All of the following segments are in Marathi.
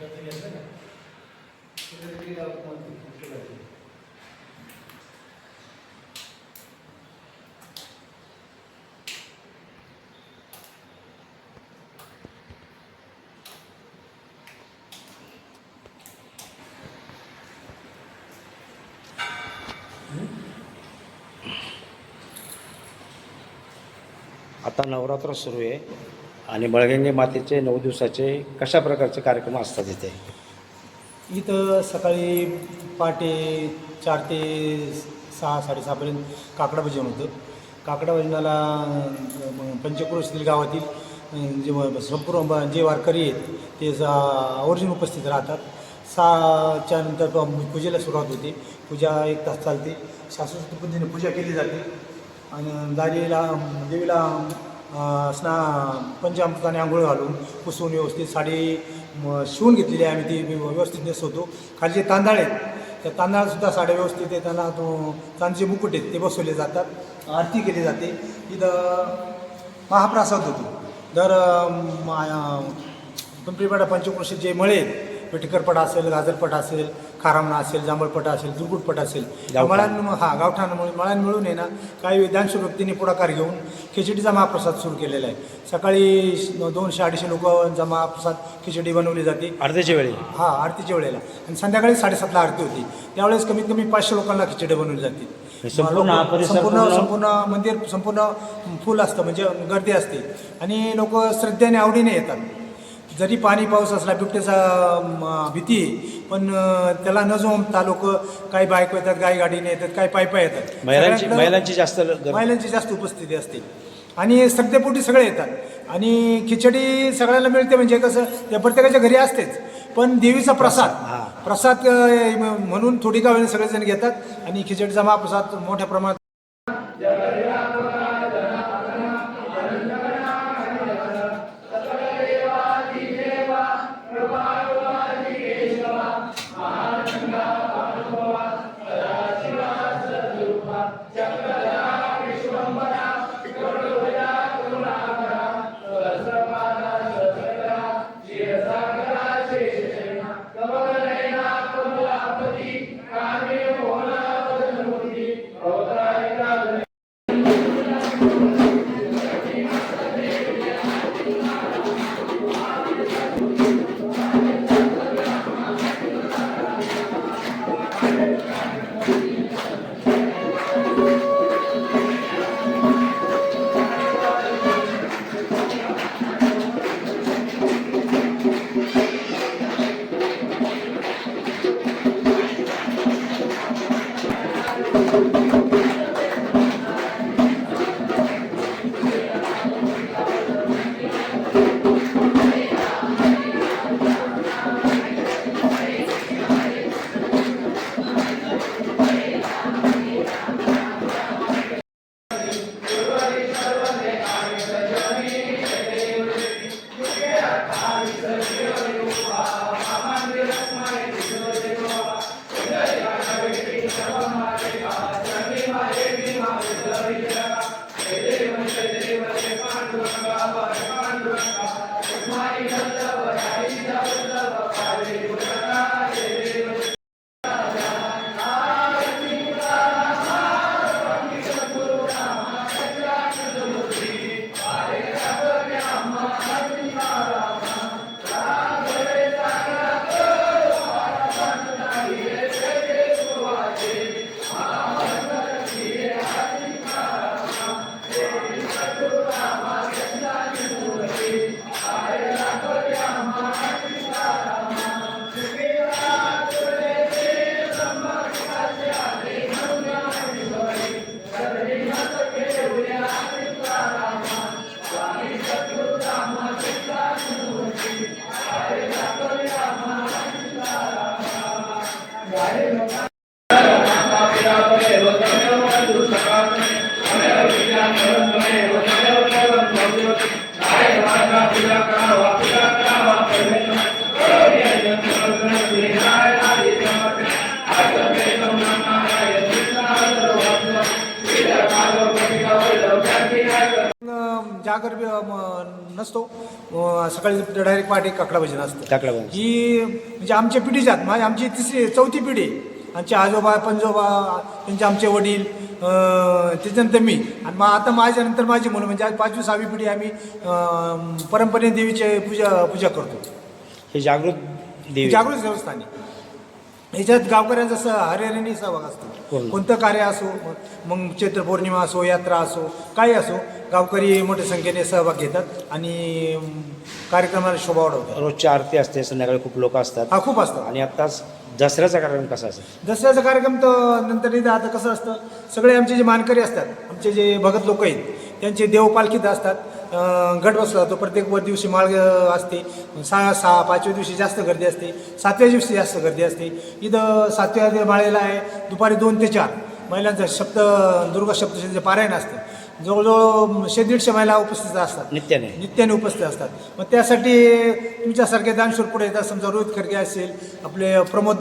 ಜೊತೆಗೆ ಅಂದರೆ ಇದರಲ್ಲಿ ಒಂದು ಮುಖ್ಯವಾಗಿದೆ आता नवरात्र सुरू आहे आणि बळगंगे मातेचे नऊ दिवसाचे कशा प्रकारचे कार्यक्रम असतात इथे? इथं सकाळी पहाटे चार ते सहा साडेसहापर्यंत काकडा भजन होतं. काकडा भजनाला अं, पंचक्रोशीतील गावातील जे संपूर्ण जे वारकरी आहेत ते आवर्जून उपस्थित राहतात. सहाच्या नंतर पूजेला सुरुवात होते. पूजा एक तास चालते. शास्त्रोक्त पद्धतीने पूजा केली जाते. आणि दारीला देवीला स्ना पंचामृताने आंघोळ घालून पुसून व्यवस्थित साडी शिवून घेतलेली आहे आम्ही ती व्यवस्थित नेसवतो. खाली जे तांदळ आहेत त्या तांदळासुद्धा साड्या व्यवस्थित आहे त्यांना तो चांदीचे मुकुट आहेत ते बसवले जातात आरती केली जाते. इथं महाप्रसाद होतो. दर पिंपरीपाडा पंचक्रोशीत जे मळे आहेत पेटकरपट असेल गाजरपट असेल खारामणा असेल जांभळपट असेल दुर्गुटपट असेल. मळां हा गावठाणामुळे मळां मिळून आहे ना काही दानशूर व्यक्तींनी पुढाकार घेऊन खिचडीचा महाप्रसाद सुरू केलेला आहे. सकाळी दोनशे अडीचशे लोकांचा महाप्रसाद खिचडी बनवली जाते. अर्ध्याच्या वेळी? हा आरतीच्या वेळेला. आणि संध्याकाळी साडेसातला आरती होती. त्यावेळेस कमीत कमी पाचशे लोकांना खिचडी बनवली जाते. संपूर्ण संपूर्ण पूर्ण- संपूर्ण मंदिर संपूर्ण फुल असतं म्हणजे गर्दी असते. आणि लोक श्रद्धेने आवडीने येतात. जरी पाणी पाऊस असला बिबट्याचा भीती पण त्याला न जोमता लोक काही बायको येतात काही गाडीने येतात काही पायपा येतात महिलांची महिलांची जास्त. महिलांची जास्त उपस्थिती असते आणि श्रद्धेपोटी सगळे येतात आणि खिचडी सगळ्यांना मिळते म्हणजे कसं त्या प्रत्येकाच्या घरी असतेच पण देवीचा प्रसाद. प्रसाद म्हणून थोडी का सगळेजण घेतात आणि खिचडीचा महाप्रसाद मोठ्या प्रमाणात अं, बी- म- नसतो. अं, सकाळी डायरेक्ट पहाटे काकडा भजन असतं. काकडा भजन. ही म्हणजे आमच्या पिढीच्यात माझी आमची तिसरी चौथी पिढी. आहे. आमचे आजोबा पंजोबा त्यांचे आमचे वडील अं, त्याच्यानंतर मी. आणि मग आता माझ्यानंतर माझी मुलं. म्हणजे आज पाचवी सहावी पिढी आम्ही अं, परंपरेने देवीचे पूजा पूजा करतो. हे जागृत देवी. जागृत देवस्थानी. याच्यात गावकऱ्यांचा स हरिहरिणी सहभाग असतो. पूर्ण. कोणतं कार्य असो मग चैत्र पौर्णिमा असो यात्रा असो काही असो गावकरी मोठ्या संख्येने सहभाग घेतात आणि कार्यक्रमाला शोभा वाढवतात. रोजची आरती असते संध्याकाळी खूप लोक असतात. हा खूप असतात. आणि आत्ताच दसऱ्याचा कार्यक्रम कसा असेल? दसऱ्याचा कार्यक्रम तर नंतर इथं आता कसं असतं सगळे आमचे जे मानकरी असतात आमचे जे भगत लोक आहेत त्यांचे देव पालखीत असतात गट बसला जातो प्रत्येक वर दिवशी माळ असते. सहा सहा पाचव्या दिवशी जास्त गर्दी असते. सातव्या दिवशी जास्त गर्दी असते. इथं सातव्या माळेला आहे दुपारी दोन ते चार. महिलांचं सप्त दुर्गा सप्तशतीचं पारायण असतं जवळजवळ शे दीडशे महिला उपस्थित असतात. नित्याने. नित्याने उपस्थित असतात. मग त्यासाठी तुमच्यासारखे दानशूर पुढे येतात. समजा रोहित खडगे असेल आपले प्रमोद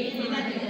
Amen.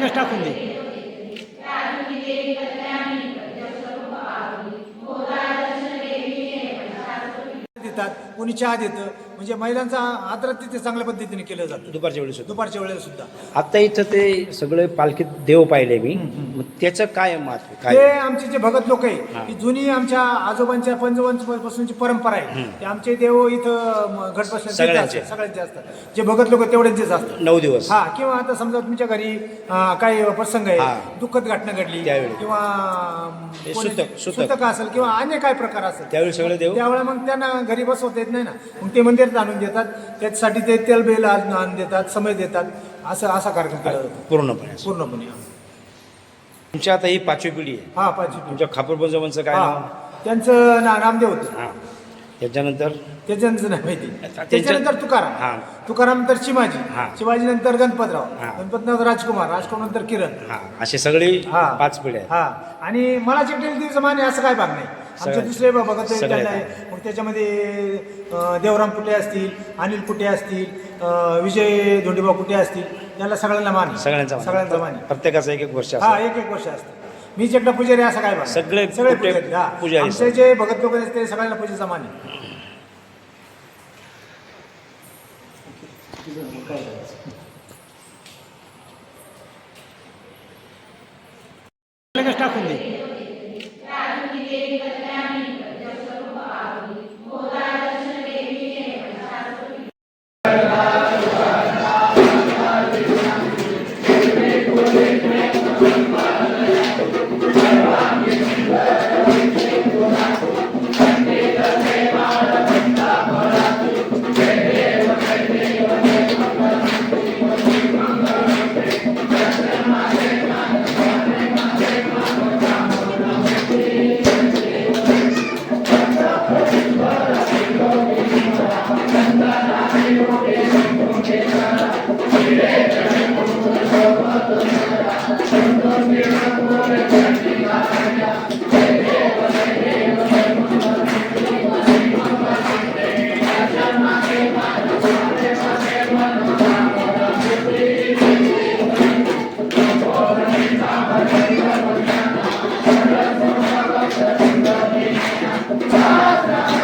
लगेच टाकून दे. देतात कोणी चहा देतं म्हणजे महिलांचा आदर तिथे चांगल्या पद्धतीने केलं जातं. दुपारच्या वेळेस दुपारच्या वेळेला सुद्धा. आता इथं ते सगळे पालखीत देव पाहिले मी. मग त्याचं काय महत्त्व ते काय आमचे जे भगत लोक आहे हा. जुनी आमच्या आजोबांच्या पंजोबांपासूनची परंपरा आहे. ते आमचे देव इथं बसले सगळ्यांचे. सगळ्यांचे असतात. जे भगत लोक तेवढ्यांचेच असतात. नऊ दिवस. हा किंवा आता समजा तुमच्या घरी काही प्रसंग. आहे दुःखद घटना घडली त्यावेळी. किंवा सुतक- सुतक. सुतक असेल किंवा अन्य काय प्रकार असेल त्यावेळी सगळे देव? त्यावेळेला मग त्यांना घरी बसवता येत नाही ना. मग ते मंदिरात आणून देतात त्याच्यासाठी ते तेलबेल आणून देतात समय देतात. असं असा कार्यक्रम केला जातो. पूर्णपणे. पूर्णपणे तुमची आता ही पाचवी पिढी आहे. हा पाचवी तुमच्या खापूर बंजोबांचं काय हा. त्यांचं ना नामदेव होतं. हां. त्याच्यानंतर? त्याच्यानंतर नाही माहिती. त्यांच्या- त्याच्यानंतर तुकाराम. हां. तुकाराम नंतर चिमाजी हां. शिवाजी नंतर गणपतराव. हां. गणपतराव राजकुमार राजकुमार नंतर किरण. हां. असे सगळी हा. पाच पिढ्या आहेत. हा. आणि मला चिकटेल दिवस माने असं काय भाग नाही. आमचे दुसरे बघत आहे. मग त्याच्यामध्ये अं, देवराम कुटे असतील अनिल कुटे असतील अं, विजय धोंडीबा कुटे असतील त्यांना सगळ्यांना मान आहे. सगळ्यांचा मान. सगळ्यांचा मान आहे. प्रत्येकाचं एक एक वर्ष हा एक एक वर्ष असतं मी चेट्टा पुजारी असं काय. सगळे सगळे कुठे- पुजारी हा पुजारी आमचे जे भगत लोक आहेत ते सगळ्यांना पूजेचा मान आहे लगेच टाकून दे Thank you.